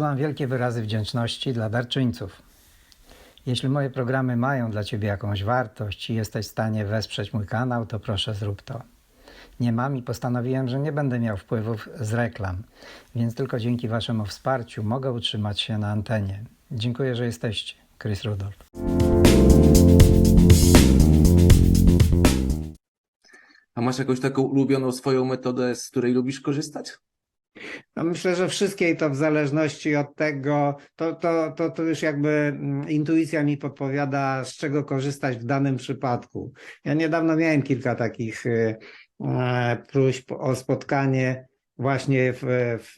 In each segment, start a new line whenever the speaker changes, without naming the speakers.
Przesyłam wielkie wyrazy wdzięczności dla darczyńców. Jeśli moje programy mają dla Ciebie jakąś wartość i jesteś w stanie wesprzeć mój kanał, to proszę zrób to. Nie mam i postanowiłem, że nie będę miał wpływów z reklam, więc tylko dzięki Waszemu wsparciu mogę utrzymać się na antenie. Dziękuję, że jesteście. Chris Rudolph.
A masz jakąś taką ulubioną swoją metodę, z której lubisz korzystać?
No myślę, że wszystkie to w zależności od tego, to, to, to, to już jakby mm, intuicja mi podpowiada, z czego korzystać w danym przypadku. Ja niedawno miałem kilka takich y, e, próśb o spotkanie właśnie w, w,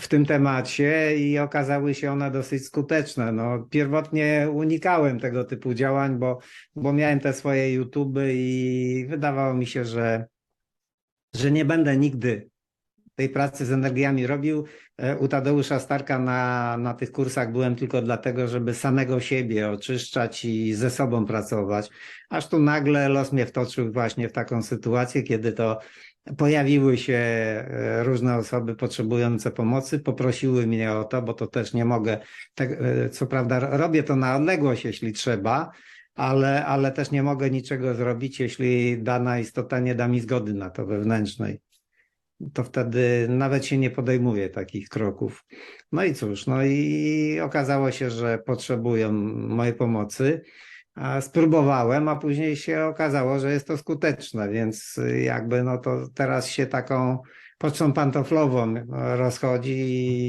w tym temacie i okazały się one dosyć skuteczne. No, pierwotnie unikałem tego typu działań, bo, bo miałem te swoje YouTube i wydawało mi się, że, że nie będę nigdy tej pracy z energiami robił. E, U Tadeusza Starka na, na tych kursach byłem tylko dlatego, żeby samego siebie oczyszczać i ze sobą pracować. Aż tu nagle los mnie wtoczył właśnie w taką sytuację, kiedy to pojawiły się e, różne osoby potrzebujące pomocy, poprosiły mnie o to, bo to też nie mogę, tak, e, co prawda robię to na odległość, jeśli trzeba, ale, ale też nie mogę niczego zrobić, jeśli dana istota nie da mi zgody na to wewnętrznej to wtedy nawet się nie podejmuje takich kroków. No i cóż, no i okazało się, że potrzebują mojej pomocy. A spróbowałem, a później się okazało, że jest to skuteczne, więc jakby no to teraz się taką pocztą pantoflową rozchodzi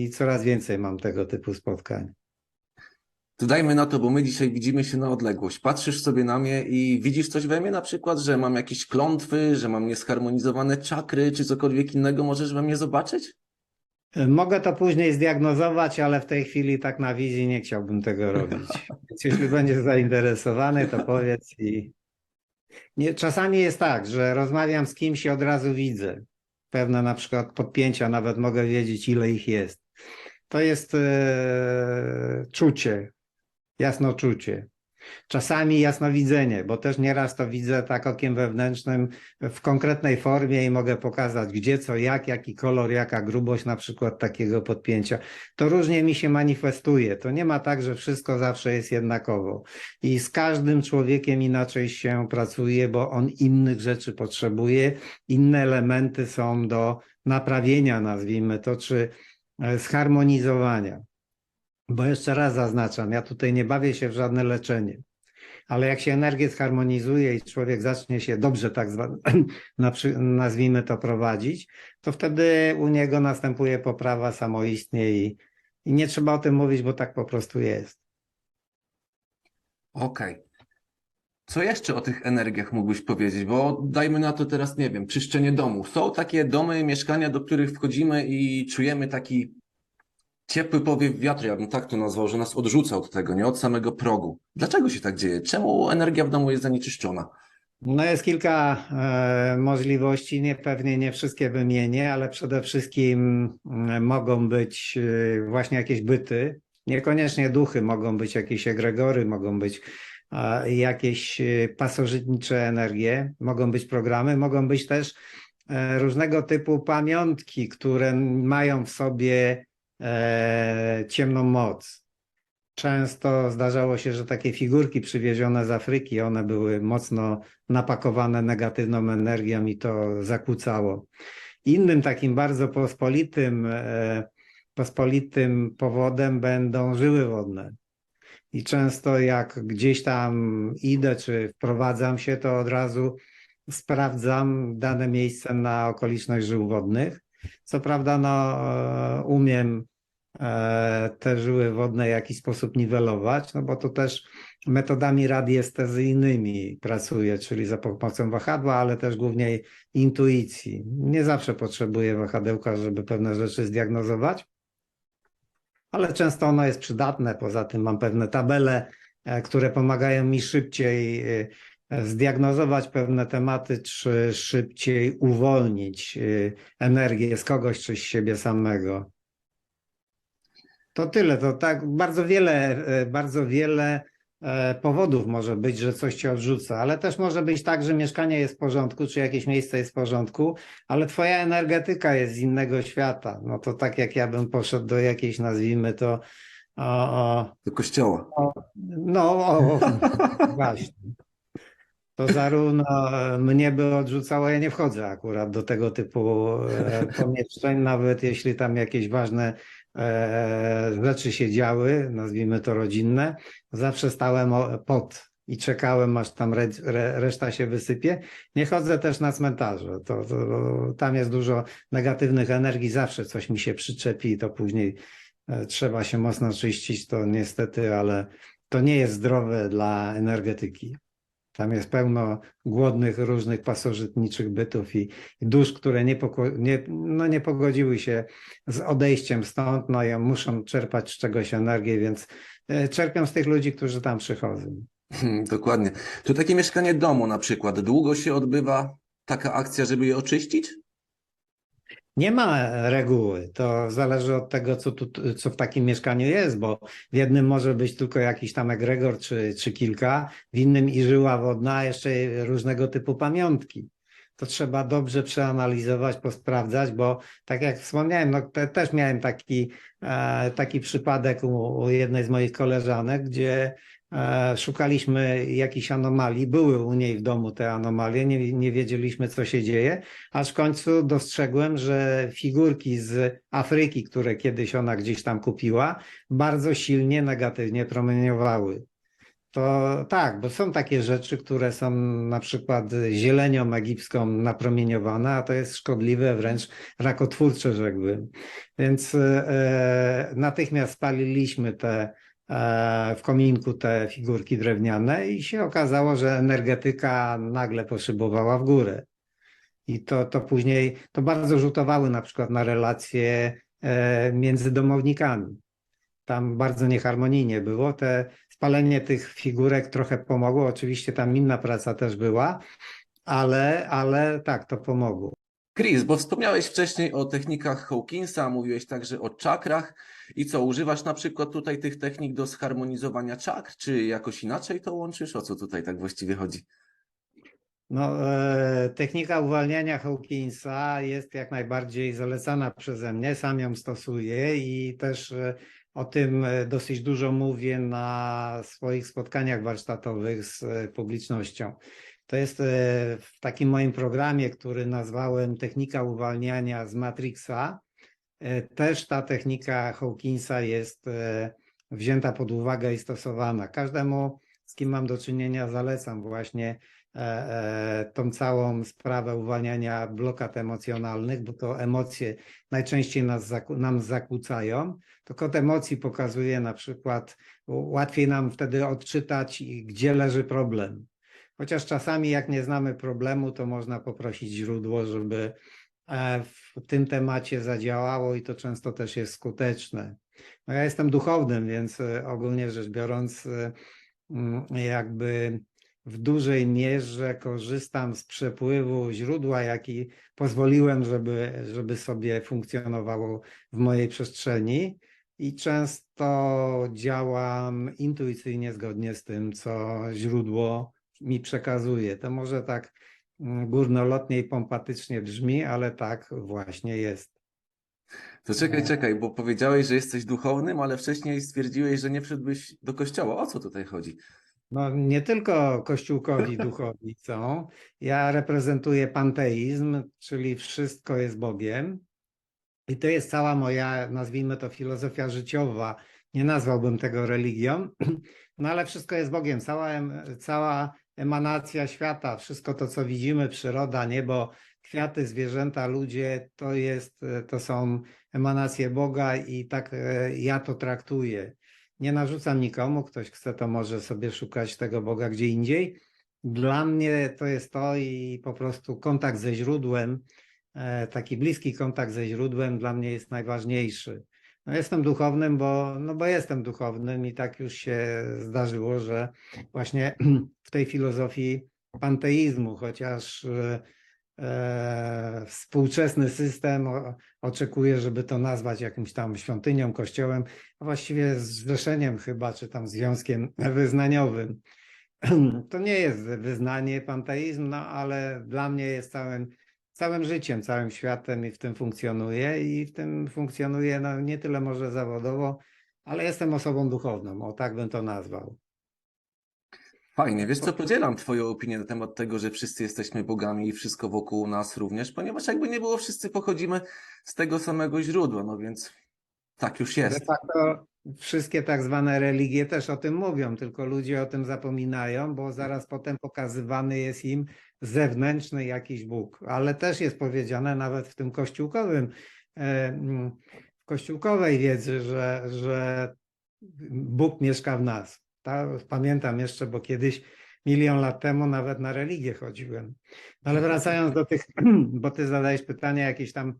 i coraz więcej mam tego typu spotkań.
To dajmy na to, bo my dzisiaj widzimy się na odległość. Patrzysz sobie na mnie i widzisz coś we mnie na przykład, że mam jakieś klątwy, że mam niesharmonizowane czakry, czy cokolwiek innego możesz we mnie zobaczyć?
Mogę to później zdiagnozować, ale w tej chwili tak na wizji nie chciałbym tego robić. Więc jeśli będziesz zainteresowany, to powiedz i. Nie, czasami jest tak, że rozmawiam z kimś i od razu widzę pewne na przykład podpięcia, nawet mogę wiedzieć, ile ich jest. To jest e, czucie, jasnoczucie. Czasami jasnowidzenie, bo też nieraz to widzę tak okiem wewnętrznym w konkretnej formie i mogę pokazać gdzie, co, jak, jaki kolor, jaka grubość na przykład takiego podpięcia. To różnie mi się manifestuje. To nie ma tak, że wszystko zawsze jest jednakowo. I z każdym człowiekiem inaczej się pracuje, bo on innych rzeczy potrzebuje, inne elementy są do naprawienia, nazwijmy to, czy e, zharmonizowania. Bo jeszcze raz zaznaczam, ja tutaj nie bawię się w żadne leczenie, ale jak się energię zharmonizuje i człowiek zacznie się dobrze, tak zwa, nazwijmy to, prowadzić, to wtedy u niego następuje poprawa samoistnie i, i nie trzeba o tym mówić, bo tak po prostu jest.
Okej. Co jeszcze o tych energiach mógłbyś powiedzieć? Bo dajmy na to teraz, nie wiem, czyszczenie domu. Są takie domy, mieszkania, do których wchodzimy i czujemy taki ciepły powiew wiatru, ja bym tak to nazwał, że nas odrzuca od tego, nie od samego progu. Dlaczego się tak dzieje? Czemu energia w domu jest zanieczyszczona?
No jest kilka e, możliwości, nie, pewnie nie wszystkie wymienię, ale przede wszystkim e, mogą być e, właśnie jakieś byty, niekoniecznie duchy, mogą być jakieś egregory, mogą być e, jakieś pasożytnicze energie, mogą być programy, mogą być też różnego typu pamiątki, które mają w sobie e, ciemną moc. Często zdarzało się, że takie figurki przywiezione z Afryki, one były mocno napakowane negatywną energią i to zakłócało. Innym takim bardzo pospolitym, e, pospolitym powodem będą żyły wodne. I często jak gdzieś tam idę czy wprowadzam się, to od razu sprawdzam dane miejsce na okoliczność żył wodnych. Co prawda, no, e, umiem te żyły wodne w jakiś sposób niwelować, no bo to też metodami radiestezyjnymi pracuję, czyli za pomocą wahadła, ale też głównie intuicji. Nie zawsze potrzebuję wahadełka, żeby pewne rzeczy zdiagnozować, ale często ono jest przydatne. Poza tym mam pewne tabele, e, które pomagają mi szybciej e, zdiagnozować pewne tematy, czy szybciej uwolnić e, energię z kogoś czy z siebie samego. To tyle, to tak bardzo wiele, e, bardzo wiele e, powodów może być, że coś cię odrzuca, ale też może być tak, że mieszkanie jest w porządku, czy jakieś miejsce jest w porządku, ale twoja energetyka jest z innego świata. No to tak jak ja bym poszedł do jakiejś, nazwijmy to, o, o,
Do kościoła.
no, o, o, właśnie. To zarówno mnie by odrzucało, ja nie wchodzę akurat do tego typu e, pomieszczeń, nawet jeśli tam jakieś ważne e, rzeczy się działy, nazwijmy to rodzinne, zawsze stałem pod i czekałem, aż tam re, re, reszta się wysypie. Nie chodzę też na cmentarze. To, to, tam jest dużo negatywnych energii, zawsze coś mi się przyczepi i to później e, trzeba się mocno czyścić, to niestety, ale to nie jest zdrowe dla energetyki. Tam jest pełno głodnych, różnych pasożytniczych bytów i, dusz, które nie, nie, no nie pogodziły się z odejściem stąd, no i muszą czerpać z czegoś energię, więc e, czerpią z tych ludzi, którzy tam przychodzą.
Hmm, Dokładnie. To takie mieszkanie domu na przykład. Długo się odbywa taka akcja, żeby je oczyścić?
Nie ma reguły. To zależy od tego, co, tu, co w takim mieszkaniu jest, bo w jednym może być tylko jakiś tam egregor czy, czy kilka, w innym i żyła wodna, jeszcze różnego typu pamiątki. To trzeba dobrze przeanalizować, posprawdzać, bo tak jak wspomniałem, no te, też miałem taki, e, taki przypadek u, u jednej z moich koleżanek, gdzie szukaliśmy jakichś anomalii. Były u niej w domu te anomalie, nie, nie wiedzieliśmy, co się dzieje aż w końcu dostrzegłem, że figurki z Afryki, które kiedyś ona gdzieś tam kupiła, bardzo silnie negatywnie promieniowały. To tak, bo są takie rzeczy, które są na przykład zielenią egipską napromieniowane, a to jest szkodliwe, wręcz rakotwórcze, rzekłbym. Więc e, natychmiast spaliliśmy te e, w kominku te figurki drewniane i się okazało, że energetyka nagle poszybowała w górę. I to, to później, to bardzo rzutowały na przykład na relacje e, między domownikami. Tam bardzo nieharmonijnie było. Te spalenie tych figurek trochę pomogło. Oczywiście tam inna praca też była, ale, ale tak, to pomogło.
Chris, bo wspomniałeś wcześniej o technikach Hawkinsa, mówiłeś także o czakrach. I co, używasz na przykład tutaj tych technik do zharmonizowania czakr, czy jakoś inaczej to łączysz? O co tutaj tak właściwie chodzi?
No, e, technika uwalniania Hawkinsa jest jak najbardziej zalecana przeze mnie, sam ją stosuję i też e, o tym e, dosyć dużo mówię na swoich spotkaniach warsztatowych z e, publicznością. To jest e, w takim moim programie, który nazwałem Technika uwalniania z Matrixa. E, Też ta technika Hawkinsa jest e, wzięta pod uwagę i stosowana. Każdemu, z kim mam do czynienia, zalecam właśnie tą całą sprawę uwalniania blokad emocjonalnych, bo to emocje najczęściej nas, nam zakłócają. To kod emocji pokazuje na przykład, łatwiej nam wtedy odczytać, gdzie leży problem. Chociaż czasami, jak nie znamy problemu, to można poprosić źródło, żeby e, w tym temacie zadziałało i to często też jest skuteczne. No ja jestem duchownym, więc e, ogólnie rzecz biorąc, e, mm, jakby w dużej mierze korzystam z przepływu źródła, jaki pozwoliłem, żeby, żeby sobie funkcjonowało w mojej przestrzeni. I często działam intuicyjnie zgodnie z tym, co źródło mi przekazuje. To może tak mm, górnolotnie i pompatycznie brzmi, ale tak właśnie jest.
To czekaj, czekaj, bo powiedziałeś, że jesteś duchownym, ale wcześniej stwierdziłeś, że nie wszedłbyś do kościoła. O co tutaj chodzi?
No, nie tylko kościółkowi duchowi są. Ja reprezentuję panteizm, czyli wszystko jest Bogiem. I to jest cała moja, nazwijmy to, filozofia życiowa. Nie nazwałbym tego religią, no ale wszystko jest Bogiem. Cała, cała emanacja świata, wszystko to, co widzimy, przyroda, niebo, kwiaty, zwierzęta, ludzie, to jest, e, to są emanacje Boga i tak e, ja to traktuję. Nie narzucam nikomu, ktoś chce, to może sobie szukać tego Boga gdzie indziej. Dla mnie to jest to i po prostu kontakt ze źródłem, e, taki bliski kontakt ze źródłem dla mnie jest najważniejszy. No jestem duchownym, bo, no bo jestem duchownym i tak już się zdarzyło, że właśnie w tej filozofii panteizmu, chociaż e, e, współczesny system oczekuje, żeby to nazwać jakimś tam świątynią, kościołem, a właściwie zrzeszeniem chyba, czy tam związkiem wyznaniowym. To nie jest wyznanie, panteizm, no ale dla mnie jest całym, całym życiem, całym światem i w tym funkcjonuję i w tym funkcjonuję no, nie tyle może zawodowo, ale jestem osobą duchowną, o tak bym to nazwał.
Fajnie, wiesz co, podzielam Twoją opinię na temat tego, że wszyscy jesteśmy bogami i wszystko wokół nas również, ponieważ jakby nie było, wszyscy pochodzimy z tego samego źródła, no więc tak już
De
jest.
facto wszystkie tak zwane religie też o tym mówią, tylko ludzie o tym zapominają, bo zaraz potem pokazywany jest im zewnętrzny jakiś Bóg. Ale też jest powiedziane nawet w tym kościółkowym, e, mm, w kościółkowej wiedzy, że, że Bóg mieszka w nas. Ta, pamiętam jeszcze, bo kiedyś milion lat temu nawet na religię chodziłem. No Ale wracając do tych, bo ty zadałeś pytania jakieś tam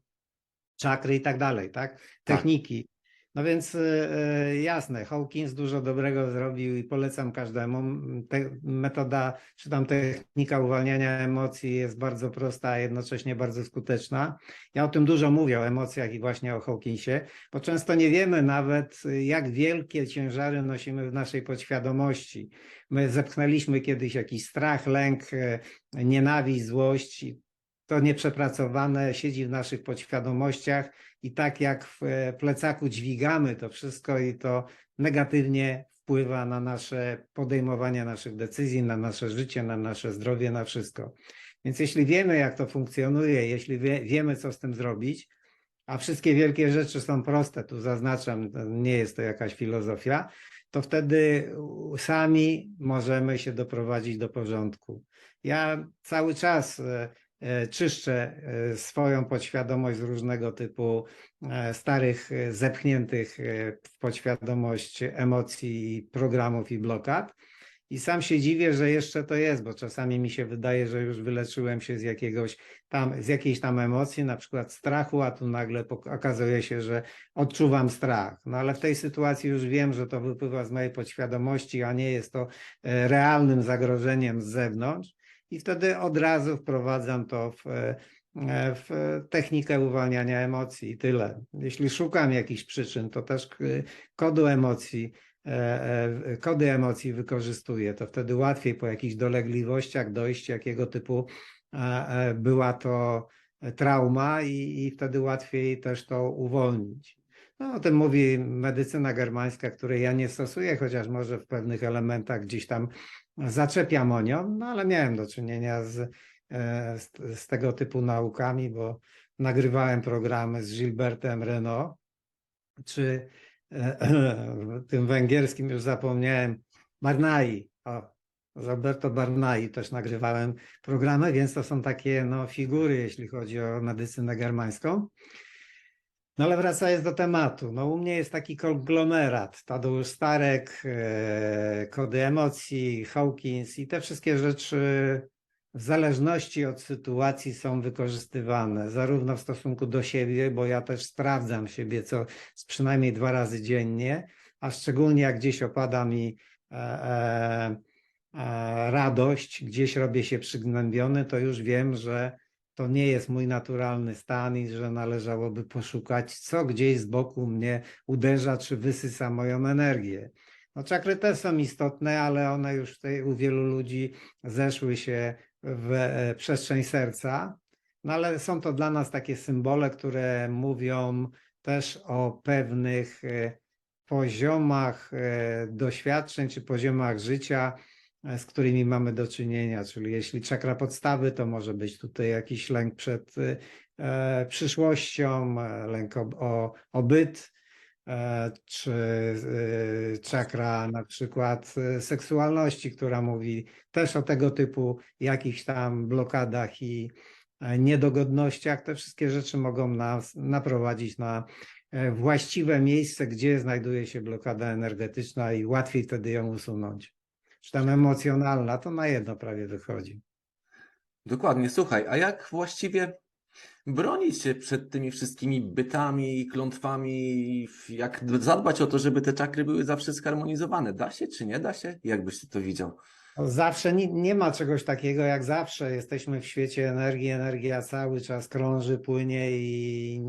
czakry i tak dalej, tak? Techniki. No więc e, jasne, Hawkins dużo dobrego zrobił i polecam każdemu. Te, metoda, czy tam technika uwalniania emocji jest bardzo prosta, a jednocześnie bardzo skuteczna. Ja o tym dużo mówię, o emocjach i właśnie o Hawkinsie, bo często nie wiemy nawet, jak wielkie ciężary nosimy w naszej podświadomości. My zepchnęliśmy kiedyś jakiś strach, lęk, nienawiść, złość. To nieprzepracowane siedzi w naszych podświadomościach i tak jak w e, plecaku dźwigamy to wszystko i to negatywnie wpływa na nasze podejmowanie naszych decyzji, na nasze życie, na nasze zdrowie, na wszystko. Więc jeśli wiemy, jak to funkcjonuje, jeśli wie, wiemy, co z tym zrobić, a wszystkie wielkie rzeczy są proste, tu zaznaczam, nie jest to jakaś filozofia, to wtedy sami możemy się doprowadzić do porządku. Ja cały czas e, czyszczę e, swoją podświadomość z różnego typu e, starych, e, zepchniętych e, w podświadomość emocji, programów i blokad. I sam się dziwię, że jeszcze to jest, bo czasami mi się wydaje, że już wyleczyłem się z jakiegoś tam, z jakiejś tam emocji, na przykład strachu, a tu nagle okazuje się, że odczuwam strach. No ale w tej sytuacji już wiem, że to wypływa z mojej podświadomości, a nie jest to e, realnym zagrożeniem z zewnątrz. I wtedy od razu wprowadzam to w, e, w technikę uwalniania emocji i tyle. Jeśli szukam jakichś przyczyn, to też kodu emocji, e, e, kody emocji wykorzystuję, to wtedy łatwiej po jakichś dolegliwościach dojść, jakiego typu e, e, była to trauma i, i wtedy łatwiej też to uwolnić. No, o tym mówi medycyna germańska, której ja nie stosuję, chociaż może w pewnych elementach gdzieś tam zaczepiam o nią, no ale miałem do czynienia z, e, z, z tego typu naukami, bo nagrywałem programy z Gilbertem Renault, czy e, tym węgierskim już zapomniałem, Barnai, o, z Alberto Barnai też nagrywałem programy, więc to są takie no, figury, jeśli chodzi o medycynę germańską. No ale wracając do tematu, no u mnie jest taki konglomerat, Tadeusz Starek, e, kody emocji, Hawkins i te wszystkie rzeczy w zależności od sytuacji są wykorzystywane, zarówno w stosunku do siebie, bo ja też sprawdzam siebie co przynajmniej dwa razy dziennie, a szczególnie jak gdzieś opada mi e, e, e, radość, gdzieś robię się przygnębiony, to już wiem, że to nie jest mój naturalny stan i że należałoby poszukać, co gdzieś z boku mnie uderza czy wysysa moją energię. No, czakry też są istotne, ale one już tutaj u wielu ludzi zeszły się w e, przestrzeń serca. No ale są to dla nas takie symbole, które mówią też o pewnych e, poziomach e, doświadczeń czy poziomach życia, z którymi mamy do czynienia. Czyli jeśli czakra podstawy, to może być tutaj jakiś lęk przed e, e, przyszłością, e, lęk o, o, o byt, e, czy e, czakra na przykład e, seksualności, która mówi też o tego typu jakichś tam blokadach i e, niedogodnościach. Te wszystkie rzeczy mogą nas naprowadzić na e, właściwe miejsce, gdzie znajduje się blokada energetyczna i łatwiej wtedy ją usunąć. Czy tam emocjonalna, to na jedno prawie wychodzi.
Dokładnie, słuchaj, a jak właściwie bronić się przed tymi wszystkimi bytami, klątwami, jak zadbać o to, żeby te czakry były zawsze zharmonizowane. Da się czy nie da się? Jak byś ty to widział?
Zawsze nie, nie ma czegoś takiego jak zawsze. Jesteśmy w świecie energii, energia cały czas krąży, płynie i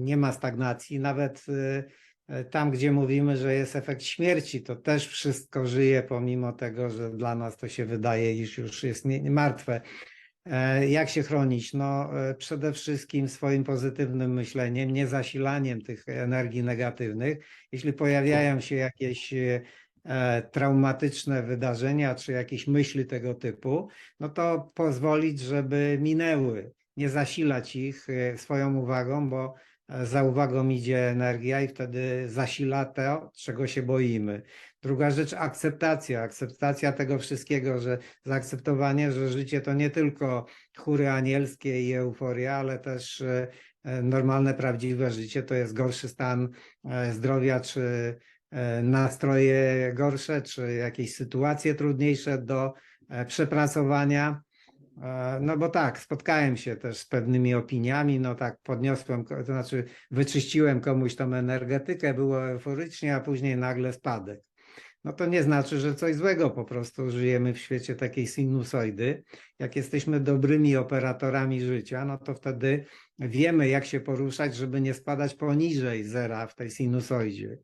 nie ma stagnacji. Nawet y, tam, gdzie mówimy, że jest efekt śmierci, to też wszystko żyje, pomimo tego, że dla nas to się wydaje, iż już jest nie, martwe. E, Jak się chronić? No, e, przede wszystkim swoim pozytywnym myśleniem, nie zasilaniem tych energii negatywnych. Jeśli pojawiają się jakieś e, e, traumatyczne wydarzenia czy jakieś myśli tego typu, no to pozwolić, żeby minęły, nie zasilać ich e, swoją uwagą, bo e, za uwagą idzie energia i wtedy zasila to, czego się boimy. Druga rzecz, akceptacja. Akceptacja tego wszystkiego, że zaakceptowanie, że życie to nie tylko chóry anielskie i euforia, ale też e, e, normalne, prawdziwe życie to jest gorszy stan e, zdrowia, czy nastroje gorsze, czy jakieś sytuacje trudniejsze do przepracowania. E, No bo tak, spotkałem się też z pewnymi opiniami, no tak podniosłem, to znaczy wyczyściłem komuś tą energetykę, było euforycznie, a później nagle spadek. No to nie znaczy, że coś złego, po prostu żyjemy w świecie takiej sinusoidy. Jak jesteśmy dobrymi operatorami życia, no to wtedy wiemy, jak się poruszać, żeby nie spadać poniżej zera w tej sinusoidzie.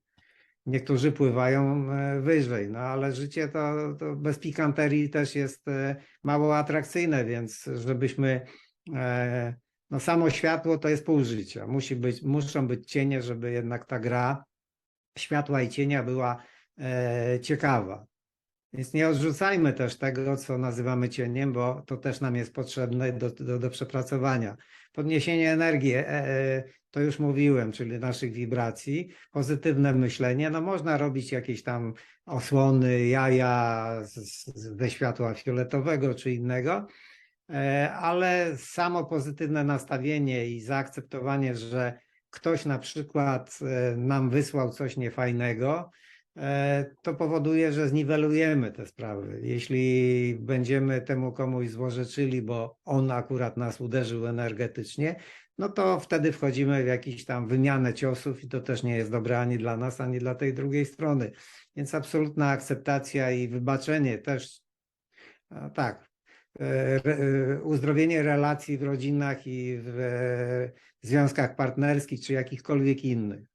Niektórzy pływają e, wyżej, no ale życie to, to bez pikanterii też jest e, mało atrakcyjne, więc żebyśmy, e, no samo światło to jest pół życia. Musi być, muszą być cienie, żeby jednak ta gra światła i cienia była ciekawa. Więc nie odrzucajmy też tego, co nazywamy cieniem, bo to też nam jest potrzebne do, do, do przepracowania. Podniesienie energii, e, e, to już mówiłem, czyli naszych wibracji, pozytywne myślenie. No można robić jakieś tam osłony, jaja ze światła fioletowego czy innego, e, ale samo pozytywne nastawienie i zaakceptowanie, że ktoś na przykład nam wysłał coś niefajnego, to powoduje, że zniwelujemy te sprawy. Jeśli będziemy temu komuś złorzeczyli, bo on akurat nas uderzył energetycznie, no to wtedy wchodzimy w jakąś tam wymianę ciosów i to też nie jest dobre ani dla nas, ani dla tej drugiej strony. Więc absolutna akceptacja i wybaczenie też, tak, e, e, uzdrowienie relacji w rodzinach i w e, związkach partnerskich czy jakichkolwiek innych.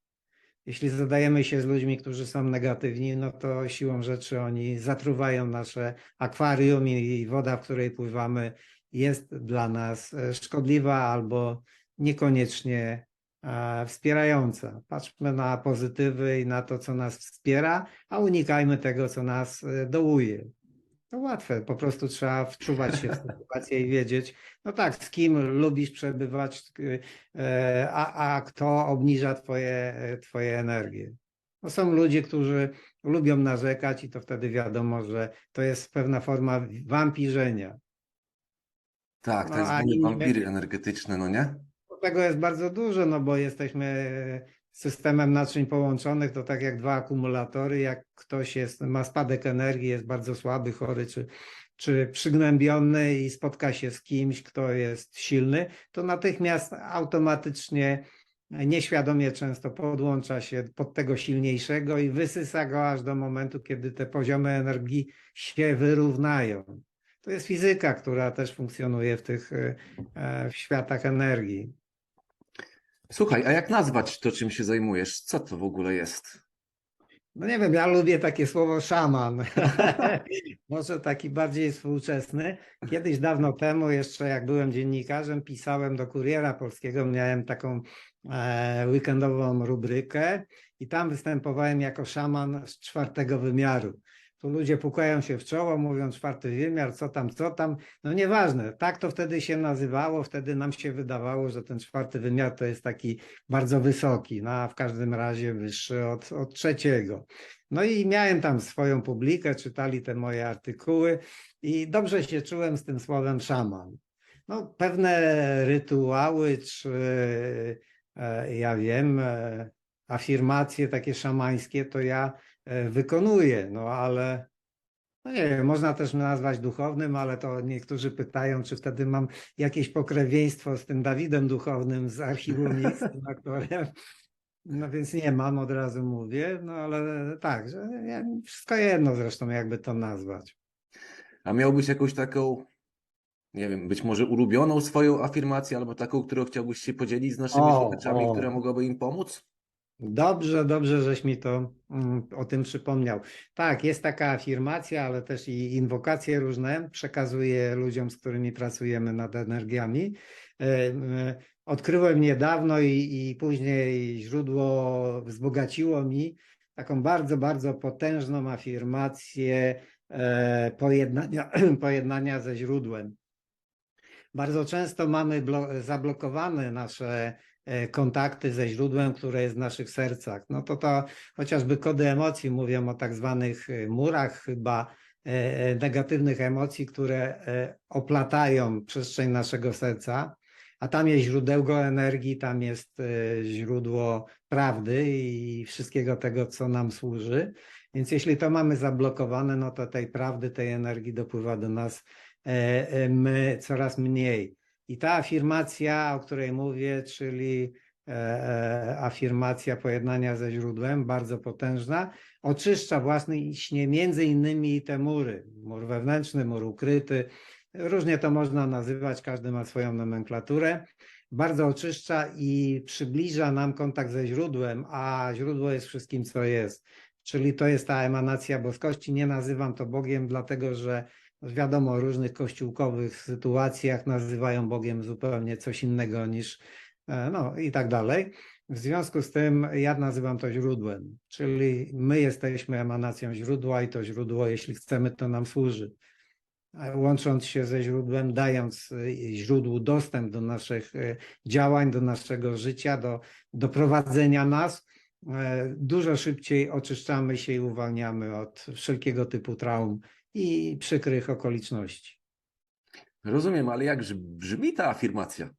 Jeśli zadajemy się z ludźmi, którzy są negatywni, no to siłą rzeczy oni zatruwają nasze akwarium i woda, w której pływamy, jest dla nas e, szkodliwa albo niekoniecznie e, wspierająca. Patrzmy na pozytywy i na to, co nas wspiera, a unikajmy tego, co nas e, dołuje. To łatwe, po prostu trzeba wczuwać się w sytuację i wiedzieć, no tak, z kim lubisz przebywać, e, a, a kto obniża twoje, e, twoje energie. No są ludzie, którzy lubią narzekać i to wtedy wiadomo, że to jest pewna forma wampirzenia.
Tak,
No, a
zwane
inni-
wampiry energetyczne, no nie?
Tego jest bardzo dużo, no bo jesteśmy systemem naczyń połączonych, to tak jak dwa akumulatory, jak ktoś jest, ma spadek energii, jest bardzo słaby, chory czy, czy przygnębiony i spotka się z kimś, kto jest silny, to natychmiast automatycznie nieświadomie często podłącza się pod tego silniejszego i wysysa go aż do momentu, kiedy te poziomy energii się wyrównają. To jest fizyka, która też funkcjonuje w tych e, e, w światach energii.
Słuchaj, a jak nazwać to, czym się zajmujesz? Co to w ogóle jest?
No nie wiem, ja lubię takie słowo szaman. Może taki bardziej współczesny. Kiedyś dawno temu, jeszcze jak byłem dziennikarzem, pisałem do Kuriera Polskiego, miałem taką e, weekendową rubrykę i tam występowałem jako szaman z czwartego wymiaru. Tu ludzie pukają się w czoło, mówią czwarty wymiar, co tam, co tam. No nieważne, tak to wtedy się nazywało, wtedy nam się wydawało, że ten czwarty wymiar to jest taki bardzo wysoki, no a w każdym razie wyższy od, od trzeciego. No i miałem tam swoją publikę, czytali te moje artykuły i dobrze się czułem z tym słowem szaman. No, pewne rytuały, czy e, ja wiem, e, afirmacje takie szamańskie, to ja e, wykonuję, no ale No nie wiem, można też nazwać duchownym, ale to niektórzy pytają, czy wtedy mam jakieś pokrewieństwo z tym Dawidem duchownym z archiwum Mix, tym aktorem. No więc nie mam, od razu mówię, no ale tak, że wszystko jedno zresztą, jakby to nazwać.
A miałbyś jakąś taką, nie wiem, być może ulubioną swoją afirmację, albo taką, którą chciałbyś się podzielić z naszymi
O,
słuchaczami,
o.
która mogłaby im pomóc?
Dobrze, dobrze, żeś mi to mm, o tym przypomniał. Tak, jest taka afirmacja, ale też i inwokacje różne przekazuję ludziom, z którymi pracujemy nad energiami. E, e, Odkryłem niedawno i, i później źródło wzbogaciło mi taką bardzo, bardzo potężną afirmację e, pojednania, pojednania ze źródłem. Bardzo często mamy blo- zablokowane nasze kontakty ze źródłem, które jest w naszych sercach. No to to chociażby kody emocji mówią o tak zwanych e, murach chyba e, e, negatywnych emocji, które e, oplatają przestrzeń naszego serca, a tam jest źródełko energii, tam jest e, źródło prawdy i wszystkiego tego, co nam służy. Więc jeśli to mamy zablokowane, no to tej prawdy, tej energii dopływa do nas e, e, my coraz mniej. I ta afirmacja, o której mówię, czyli e, e, afirmacja pojednania ze źródłem, bardzo potężna, oczyszcza właśnie między innymi te mury. Mur wewnętrzny, mur ukryty. Różnie to można nazywać, każdy ma swoją nomenklaturę. Bardzo oczyszcza i przybliża nam kontakt ze źródłem, a źródło jest wszystkim, co jest. Czyli to jest ta emanacja boskości. Nie nazywam to Bogiem, dlatego że wiadomo, różnych kościółkowych sytuacjach nazywają Bogiem zupełnie coś innego niż, e, no i tak dalej. W związku z tym ja nazywam to źródłem, czyli my jesteśmy emanacją źródła i to źródło, jeśli chcemy, to nam służy. Łącząc się ze źródłem, dając e, źródłu dostęp do naszych e, działań, do naszego życia, do, do prowadzenia nas, dużo szybciej oczyszczamy się i uwalniamy od wszelkiego typu traum i przykrych okoliczności.
Rozumiem, ale jak brzmi- ta afirmacja?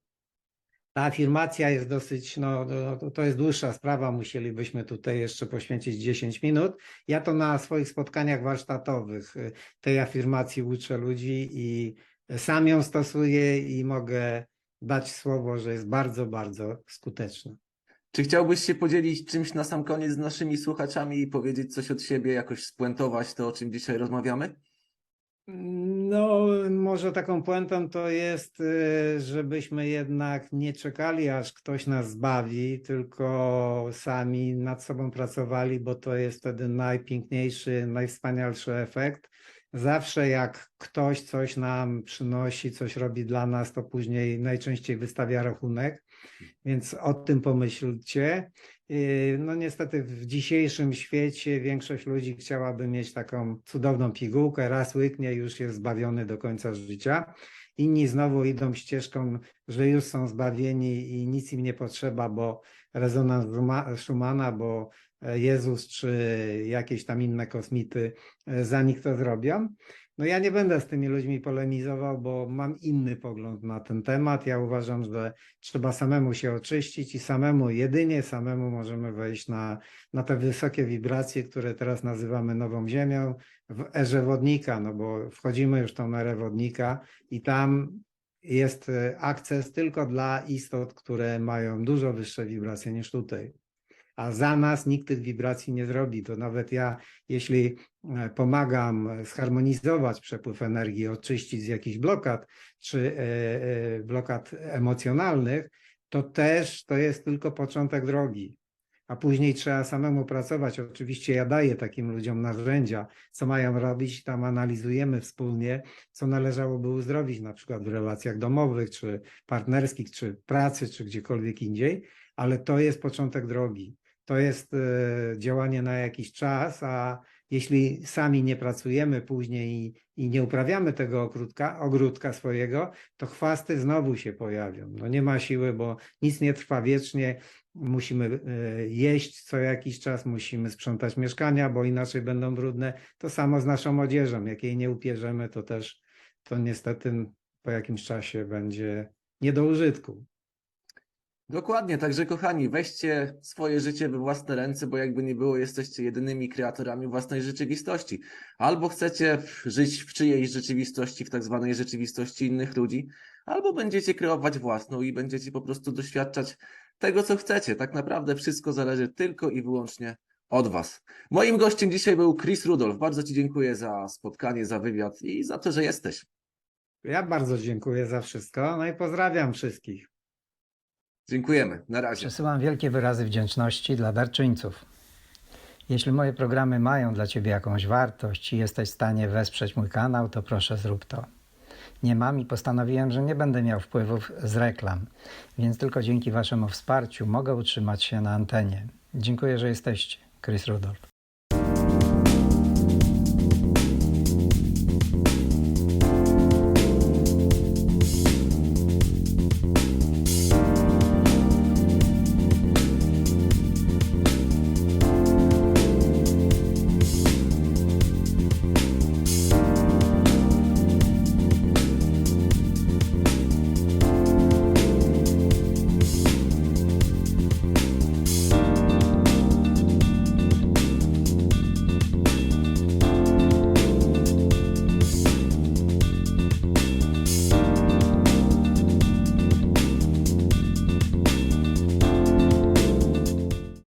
Ta afirmacja jest dosyć, no to- to, to jest dłuższa sprawa, musielibyśmy tutaj jeszcze poświęcić 10 minut. Ja to na swoich spotkaniach warsztatowych y, tej afirmacji uczę ludzi i sam ją stosuję i mogę dać słowo, że jest bardzo, bardzo skuteczna.
Czy chciałbyś się podzielić czymś na sam koniec z naszymi słuchaczami i powiedzieć coś od siebie, jakoś spuentować to, o czym dzisiaj rozmawiamy?
No, może taką puentą to jest, y, żebyśmy jednak nie czekali, aż ktoś nas zbawi, tylko sami nad sobą pracowali, bo to jest wtedy najpiękniejszy, najwspanialszy efekt. Zawsze jak ktoś coś nam przynosi, coś robi dla nas, to później najczęściej wystawia rachunek, więc o tym pomyślcie. Yy, No niestety w dzisiejszym świecie większość ludzi chciałaby mieć taką cudowną pigułkę, raz łyknie, już jest zbawiony do końca życia. Inni znowu idą ścieżką, że już są zbawieni i nic im nie potrzeba, bo rezonans Schuma- Schumana, bo e, Jezus czy jakieś tam inne kosmity e, za nich to zrobią. No ja nie będę z tymi ludźmi polemizował, bo mam inny pogląd na ten temat. Ja uważam, że trzeba samemu się oczyścić i samemu, jedynie samemu możemy wejść na, na te wysokie wibracje, które teraz nazywamy nową ziemią, w erze wodnika, no bo wchodzimy już w tą erę wodnika i tam jest e, akces tylko dla istot, które mają dużo wyższe wibracje niż tutaj. A za nas nikt tych wibracji nie zrobi. To nawet ja, jeśli e, pomagam zharmonizować przepływ energii, oczyścić z jakichś blokad, czy e, e, blokad emocjonalnych, to też to jest tylko początek drogi. A później trzeba samemu pracować. Oczywiście ja daję takim ludziom narzędzia, co mają robić, tam analizujemy wspólnie, co należałoby uzdrowić, na przykład w relacjach domowych, czy partnerskich, czy pracy, czy gdziekolwiek indziej, ale to jest początek drogi. To jest e, działanie na jakiś czas, a jeśli sami nie pracujemy później i, i nie uprawiamy tego ogródka, ogródka swojego, to chwasty znowu się pojawią. No nie ma siły, bo nic nie trwa wiecznie. Musimy e, jeść co jakiś czas, musimy sprzątać mieszkania, bo inaczej będą brudne. To samo z naszą odzieżą. Jak jej nie upierzemy, to też to niestety po jakimś czasie będzie nie do użytku.
Dokładnie, także kochani, weźcie swoje życie we własne ręce, bo jakby nie było, jesteście jedynymi kreatorami własnej rzeczywistości. Albo chcecie żyć w czyjejś rzeczywistości, w tak zwanej rzeczywistości innych ludzi, albo będziecie kreować własną i będziecie po prostu doświadczać tego, co chcecie. Tak naprawdę wszystko zależy tylko i wyłącznie od Was. Moim gościem dzisiaj był Chris Rudolph. Bardzo Ci dziękuję za spotkanie, za wywiad i za to, że jesteś.
Ja bardzo dziękuję za wszystko. No i pozdrawiam wszystkich.
Dziękujemy. Na razie.
Przesyłam wielkie wyrazy wdzięczności dla darczyńców. Jeśli moje programy mają dla Ciebie jakąś wartość i jesteś w stanie wesprzeć mój kanał, to proszę zrób to. Nie mam i postanowiłem, że nie będę miał wpływów z reklam, więc tylko dzięki Waszemu wsparciu mogę utrzymać się na antenie. Dziękuję, że jesteście. Chris Rudolph.